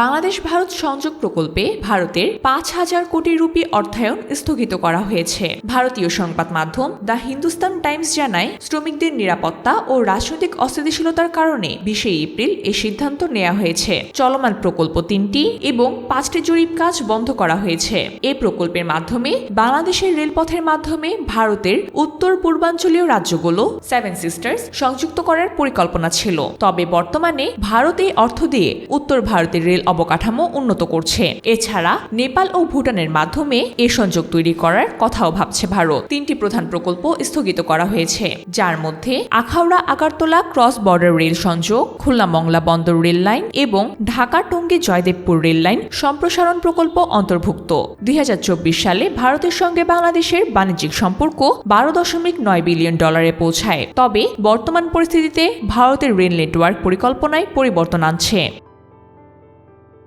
বাংলাদেশ ভারত সংযোগ প্রকল্পে ভারতের পাঁচ হাজার কোটি রুপি অর্থায়ন স্থগিত করা হয়েছে। ভারতীয় সংবাদ মাধ্যম দ্য হিন্দুস্তান টাইমস জানায়, শ্রমিকদের নিরাপত্তা ও রাজনৈতিক অস্থিতিশীলতার কারণে বিশে এপ্রিল এ সিদ্ধান্ত নেওয়া হয়েছে। চলমান প্রকল্প তিনটি এবং পাঁচটি জরিপ কাজ বন্ধ করা হয়েছে। এই প্রকল্পের মাধ্যমে বাংলাদেশের রেলপথের মাধ্যমে ভারতের উত্তর পূর্বাঞ্চলীয় রাজ্যগুলো সেভেন সিস্টার্স সংযুক্ত করার পরিকল্পনা ছিল। তবে বর্তমানে ভারত অর্থ দিয়ে উত্তর ভারতের রেল অবকাঠামো উন্নত করছে। এছাড়া নেপাল ও ভুটানের মাধ্যমে এ সংযোগ তৈরি করার কথাও ভাবছে ভারত। তিনটি প্রধান প্রকল্প স্থগিত করা হয়েছে, যার মধ্যে Akhaura Agartala cross border rail সংযোগ, খুলনা মংলা বন্দর রেল লাইন এবং ঢাকা টঙ্গী জয়দেবপুর রেল লাইন সম্প্রসারণ প্রকল্প অন্তর্ভুক্ত। দুই হাজার চব্বিশ সালে ভারতের সঙ্গে বাংলাদেশের বাণিজ্যিক সম্পর্ক বারো দশমিক নয় বিলিয়ন ডলারে পৌঁছায়। তবে বর্তমান পরিস্থিতিতে ভারতের রেল নেটওয়ার্ক পরিকল্পনায় পরিবর্তন আনছে।